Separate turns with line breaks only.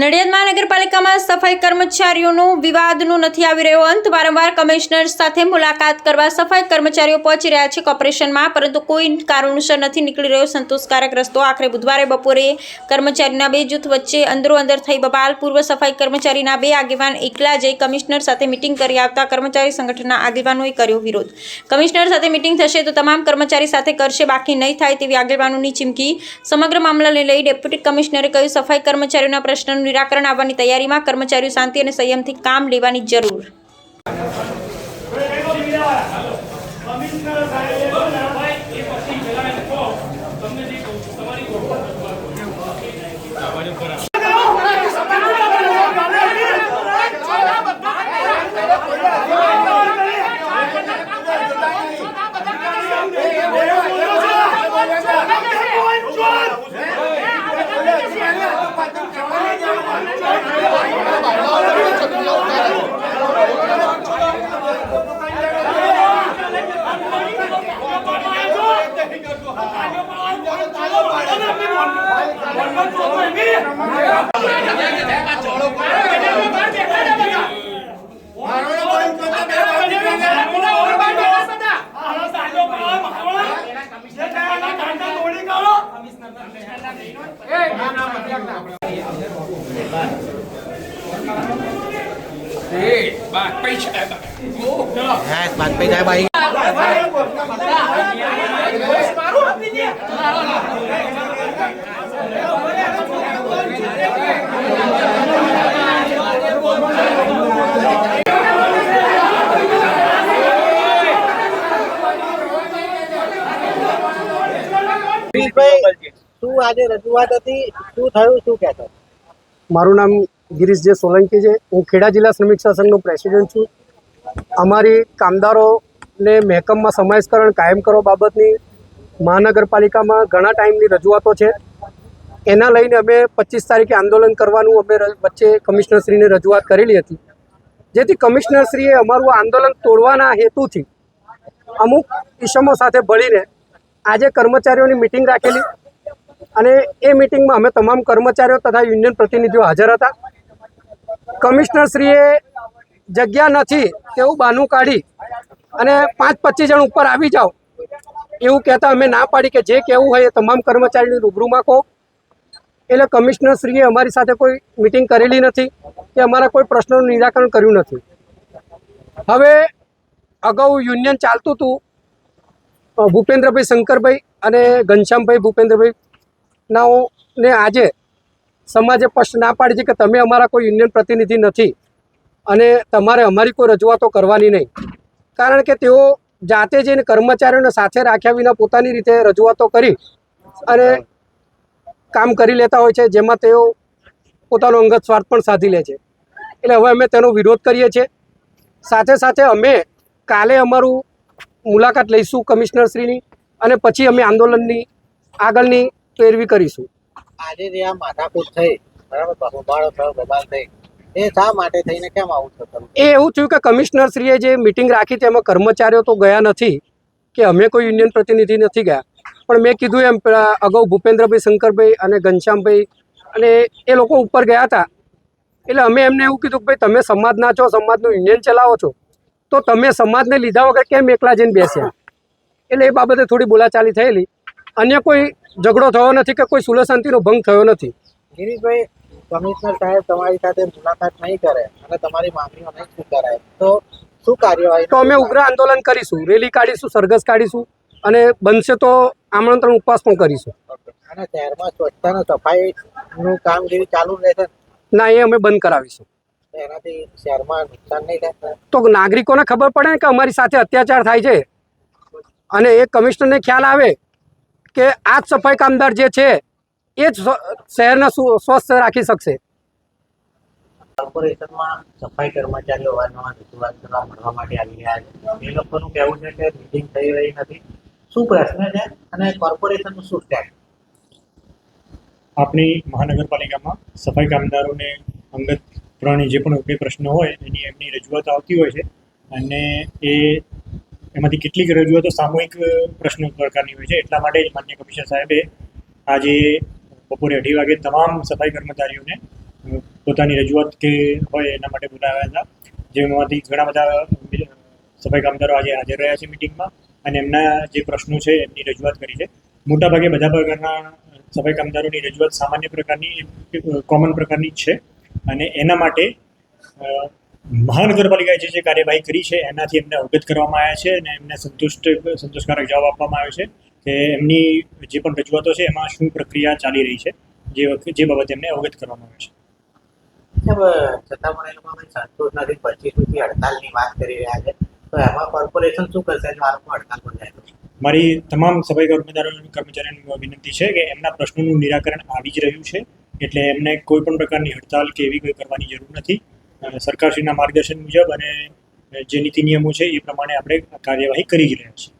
નડિયાદ મહાનગરપાલિકામાં સફાઈ કર્મચારીઓનું વિવાદનું નથી આવી રહ્યો અંત. વારંવાર કમિશનર સાથે મુલાકાત કરવા સફાઈ કર્મચારીઓ પહોંચી રહ્યા છે કોર્પોરેશનમાં, પરંતુ કોઈ કારણોસર નથી નીકળી રહ્યો સંતોષકારક રસ્તો. આખરે બુધવારે બપોરે કર્મચારીના બે જૂથ વચ્ચે અંદરો અંદર થઈ બબાલ. પૂર્વ સફાઈ કર્મચારીના બે આગેવાન એકલા જઈ કમિશનર સાથે મિટિંગ કરી આવતા કર્મચારી સંગઠનના આગેવાનોએ કર્યો વિરોધ. કમિશનર સાથે મિટિંગ થશે તો તમામ કર્મચારી સાથે કરશે બાકી નહીં થાય તેવી આગેવાનોની ચીમકી. સમગ્ર મામલાને લઈ ડેપ્યુટી કમિશનરે કહ્યું, સફાઈ કર્મચારીઓના પ્રશ્નનું નિરાકરણ આવવાની તૈયારીમાં કર્મચારીઓ શાંતિ અને સંયમથી કામ લેવાની જરૂર.
હા પૈસા બાદ પૈસા ગિરીશભાઈ શું આજે રજૂઆત હતી? શું થયું? શું કહેતો
મારું નામ ગિરીશ જે સોલંકી છે. હું ખેડા જિલ્લા શ્રમિક સંઘનો પ્રેસિડેન્ટ છું. અમારી કામદારોને મહેકમમાં સમાવેશકરણ કાયમ કરો બાબતની મહાનગરપાલિકામાં ઘણા ટાઈમની રજૂઆતો છે. એના લઈને અમે પચીસ તારીખે આંદોલન કરવાનું અમે ર- વચ્ચે કમિશનરશ્રીને રજૂઆત કરેલી હતી. જેથી કમિશનરશ્રીએ અમારું આંદોલન તોડવાના હેતુથી અમુક ઇસમો સાથે ભળીને આજે કર્મચારીઓની મિટિંગ રાખેલી અને એ મિટિંગમાં અમે તમામ કર્મચારીઓ તથા યુનિયન પ્રતિનિધિઓ હાજર હતા. કમિશનરશ્રીએ જગ્યા નથી તેવું બહાનું કાઢી અને પાંચ પચીસ જણ ઉપર આવી જાઓ એવું કહેતા અમે ના પાડી કે જે કહેવું હોય એ તમામ કર્મચારીની રૂબરૂમાં કહો એટલે કમિશનરશ્રીએ અમારી સાથે કોઈ મિટિંગ કરેલી નથી કે અમારા કોઈ પ્રશ્નોનું નિરાકરણ કર્યું નથી. હવે અગાઉ યુનિયન ચાલતું હતું. ભૂપેન્દ્રભાઈ શંકરભાઈ અને ઘનશ્યામભાઈ ભૂપેન્દ્રભાઈ નાઓને આજે સમાજે સ્પષ્ટ ના પાડી છે કે તમે અમારા કોઈ યુનિયન પ્રતિનિધિ નથી અને તમારે અમારી કોઈ રજૂઆતો કરવાની નહીં. કારણ કે તેઓ જાતે જઈને કર્મચારીઓને સાથે રાખ્યા વિના પોતાની રીતે રજૂઆતો કરી અને કામ કરી લેતા હોય છે, જેમાં તેઓ પોતાનો અંગત સ્વાર્થ પણ સાધી લે છે. એટલે હવે અમે તેનો વિરોધ કરીએ છીએ. સાથે સાથે અમે કાલે અમારું મુલાકાત લઈશું કમિશનરશ્રીની અને પછી અમે આંદોલનની આગળની પેરવી કરીશું.
આજે જે આ માથાકૂટ થઈ બરાબર હોબાળો થયો બબાલ થઈ એ શા માટે થઈને કેમ આવું થતું
એ એવું થયું કે કમિશનરશ્રીએ જે મિટિંગ રાખી તેમાં કર્મચારીઓ તો ગયા નથી કે અમે કોઈ યુનિયન પ્રતિનિધિ નથી ગયા. પણ મેં કીધું એમ અગાઉ ભૂપેન્દ્રભાઈ શંકરભાઈ અને ઘનશ્યામભાઈ અને એ લોકો ઉપર ગયા હતા. એટલે અમે એમને એવું કીધું કે ભાઈ તમે સમાજના છો સમાજનું યુનિયન ચલાવો છો. તો તમે સમાજને લીધા વગર કેમ એકલા જઈને બેસ્યા? એટલે એ બાબતે થોડી બોલાચાલી થયેલી. અન્ય કોઈ ઝઘડો થયો નથી કે કોઈ સુલશાંતિનો ભંગ થયો નથી.
ગિરીશભાઈ કમિશનર સાહેબ તમારી સાથે મુલાકાત નહીં કરે અને તમારી માંગણીઓ નહીં સ્વીકારાય. તો શું કાર્યવાહી?
તો અમે ઉગ્ર આંદોલન કરીશું રેલી કાઢીશું સરઘસ કાઢીશું અને બનશે તો આમંત્રણ ઉપવાસ પણ કરીશું.
અને શહેરમાં સ્વચ્છતા સફાઈનું કામગીરી ચાલુ રહેશે? ના
એ અમે બંધ કરાવીશું.
એનાથી શહેરમાં નુકસાન નહીં થાય.
તો નાગરિકોને ખબર પડે ને કે અમારી સાથે અત્યાચાર થાય છે. અને એ કમિશનરને ખ્યાલ આવે કે આ જ સફાઈ કામદાર જે છે એ જ શહેરને સ્વસ્થ રાખી શકશે.
કોર્પોરેશનમાં સફાઈ કર્મચારીઓ અવારનવાર રજૂઆત કરવા મળવા માટે આવી રહ્યા છે. એ લોકોનું કહેવું છે કે મિટિંગ થઈ રહી નથી. શું પ્રશ્ન છે? અને કોર્પોરેશનનું શું સ્ટેપ
આપણી મહાનગરપાલિકામાં સફાઈ કામદારોને અંગત પ્રાણી જે પણ કોઈ પ્રશ્ન હોય, એની એમની રજૂઆત આવતી હોય છે. અને એ એમાંથી કેટલીક રજૂઆતો સામૂહિક પ્રશ્નો પ્રકારની હોય છે. એટલા માટે જ માન્ય કમિશનર સાહેબે આજે બપોરે અઢી વાગે તમામ સફાઈ કર્મચારીઓને પોતાની રજૂઆત કે હોય એના માટે બોલાવ્યા હતા. જેમાંથી ઘણા બધા સફાઈ કામદારો આજે હાજર રહ્યા છે મિટિંગમાં અને એમના જે પ્રશ્નો છે, એમની રજૂઆત કરી છે. મોટાભાગે બધા પ્રકારના સફાઈ કામદારોની રજૂઆત સામાન્ય પ્રકારની કોમન પ્રકારની જ છે. અને એના માટે મહાનગરપાલિકાએ જે જે કાર્યવાહી કરી છે એનાથી એમને અવગત કરવામાં આવ્યા છે અને એમને સંતુષ્ટ સંતોષકારક જવાબ આપવામાં આવ્યો છે કે એમની જે પણ રજૂઆતો છે એમાં શું પ્રક્રિયા ચાલી રહી છે જે વખતે જે બાબતે એમને અવગત કરવામાં આવે છે.
છતાં પણ એ લોકો સંતોષ નથી પચીસ સુધી હડતાલની વાત કરી રહ્યા છે. તો એમાં કોર્પોરેશન શું કરશે? જો આ લોકો હડતાલ પર જાય
મારી તમામ સફાઈ કર્મચારીઓ કર્મચારીઓને વિનંતી છે કે એમના પ્રશ્નોનું નિરાકરણ આવી જ રહ્યું છે. એટલે એમને કોઈ પણ પ્રકારની હડતાલ કે એવી કોઈ કરવાની જરૂર નથી. સરકારશ્રીના માર્ગદર્શન મુજબ અને જે નીતિ નિયમો છે એ પ્રમાણે આપણે કાર્યવાહી કરી જ રહ્યા છીએ.